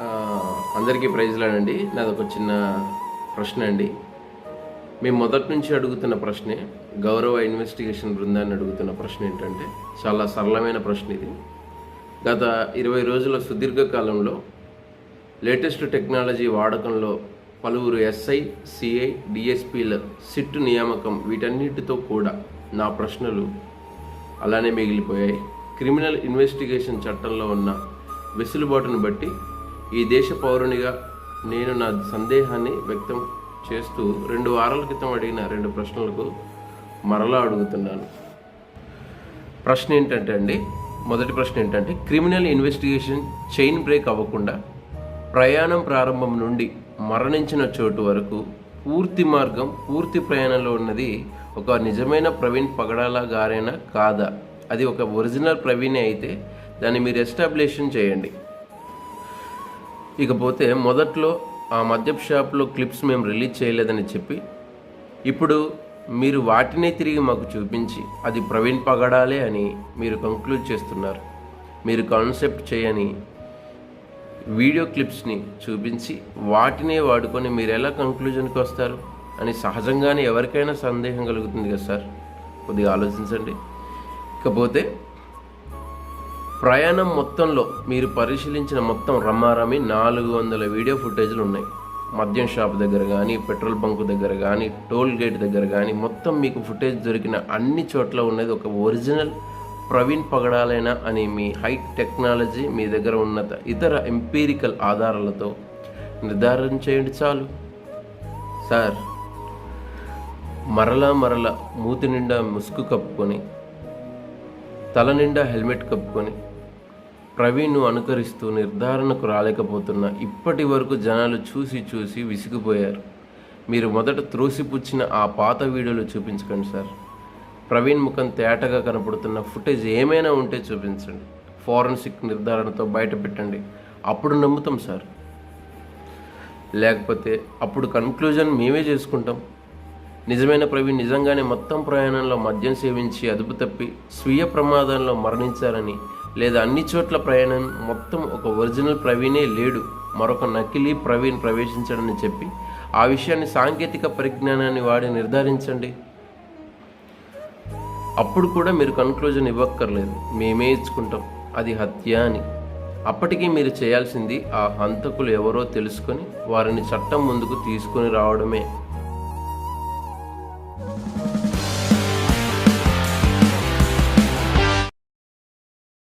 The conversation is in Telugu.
అందరికీ ప్రైజ్లానండి నాది ఒక చిన్న ప్రశ్న అండి. మేము మొదటి నుంచి అడుగుతున్న ప్రశ్నే గౌరవ ఇన్వెస్టిగేషన్ బృందాన్ని అడుగుతున్న ప్రశ్న ఏంటంటే చాలా సరళమైన ప్రశ్న ఇది. గత ఇరవై రోజుల సుదీర్ఘ కాలంలో లేటెస్ట్ టెక్నాలజీ వాడకంలో పలువురు ఎస్ఐ సిఐ డిఎస్పీల సిట్ నియామకం వీటన్నిటితో కూడా నా ప్రశ్నలు అలానే మిగిలిపోయాయి. క్రిమినల్ ఇన్వెస్టిగేషన్ చట్టంలో ఉన్న వెసులుబాటును బట్టి ఈ దేశ పౌరునిగా నేను నా సందేహాన్ని వ్యక్తం చేస్తూ రెండు వారాల క్రితం అడిగిన రెండు ప్రశ్నలకు మరలా అడుగుతున్నాను. ప్రశ్న ఏంటంటే అండి మొదటి ప్రశ్న ఏంటంటే క్రిమినల్ ఇన్వెస్టిగేషన్ చైన్ బ్రేక్ అవ్వకుండా ప్రయాణం ప్రారంభం నుండి మరణించిన చోటు వరకు పూర్తి మార్గం పూర్తి ప్రయాణంలో ఉన్నది ఒక నిజమైన ప్రవీణ్ పగడాల గారైనా? కాదా? అది ఒక ఒరిజినల్ ప్రవీణే అయితే దాన్ని మీరు ఎస్టాబ్లిషన్ చేయండి. ఇకపోతే మొదట్లో ఆ మద్యప్ షాప్లో క్లిప్స్ మేము రిలీజ్ చేయలేదని చెప్పి ఇప్పుడు మీరు వాటినే తిరిగి మాకు చూపించి అది ప్రవీణ్ పగడాలే అని మీరు కంక్లూడ్ చేస్తున్నారు. మీరు కాన్సెప్ట్ చేయని వీడియో క్లిప్స్ని చూపించి వాటినే వాడుకొని మీరు ఎలా కంక్లూజన్కి వస్తారు అని సహజంగానే ఎవరికైనా సందేహం కలుగుతుంది కదా సార్? కొద్దిగా ఆలోచించండి. ఇకపోతే ప్రయాణం మొత్తంలో మీరు పరిశీలించిన మొత్తం రమ్మారమి నాలుగు వందల వీడియో ఫుటేజ్లు ఉన్నాయి. మద్యం షాప్ దగ్గర కానీ పెట్రోల్ బంక్ దగ్గర కానీ టోల్ గేట్ దగ్గర కానీ మొత్తం మీకు ఫుటేజ్ దొరికిన అన్ని చోట్ల ఉన్నది ఒక ఒరిజినల్ ప్రవీణ్ పగడాలైన అని మీ హై టెక్నాలజీ మీ దగ్గర ఉన్న ఇతర ఎంపీరికల్ ఆధారాలతో నిర్ధారణ చేయండి చాలు. సార్ మరలా మరల మూతి నిండా ముసుగు కప్పుకొని తల నిండా హెల్మెట్ కప్పుకొని ప్రవీణ్ను అనుకరిస్తూ నిర్ధారణకు రాలేకపోతున్న ఇప్పటి వరకు జనాలు చూసి చూసి విసిగిపోయారు. మీరు మొదట త్రోసిపుచ్చిన ఆ పాత వీడియోలు చూపించకండి సార్. ప్రవీణ్ ముఖం తేటగా కనపడుతున్న ఫుటేజ్ ఏమైనా ఉంటే చూపించండి. ఫారెన్సిక్ నిర్ధారణతో బయట పెట్టండి. అప్పుడు నమ్ముతాం సార్. లేకపోతే అప్పుడు కన్క్లూజన్ మేమే చేసుకుంటాం. నిజమైన ప్రవీణ్ నిజంగానే మొత్తం ప్రయాణంలో మద్యం సేవించి అదుపు తప్పి స్వీయ ప్రమాదంలో మరణించారని లేదా అన్ని చోట్ల ప్రయాణం మొత్తం ఒక ఒరిజినల్ ప్రవీణే లేడు. మరొక నకిలీ ప్రవీణ్ ప్రవేశించడని చెప్పి ఆ విషయాన్ని సాంకేతిక పరిజ్ఞానాన్ని వాడి నిర్ధారించండి. అప్పుడు కూడా మీరు కన్క్లూజన్ ఇవ్వక్కర్లేదు. మేమే ఇచ్చుకుంటాం. అది హత్య అని. అప్పటికీ మీరు చేయాల్సింది ఆ హంతకులు ఎవరో తెలుసుకొని వారిని చట్టం ముందుకు తీసుకొని రావడమే.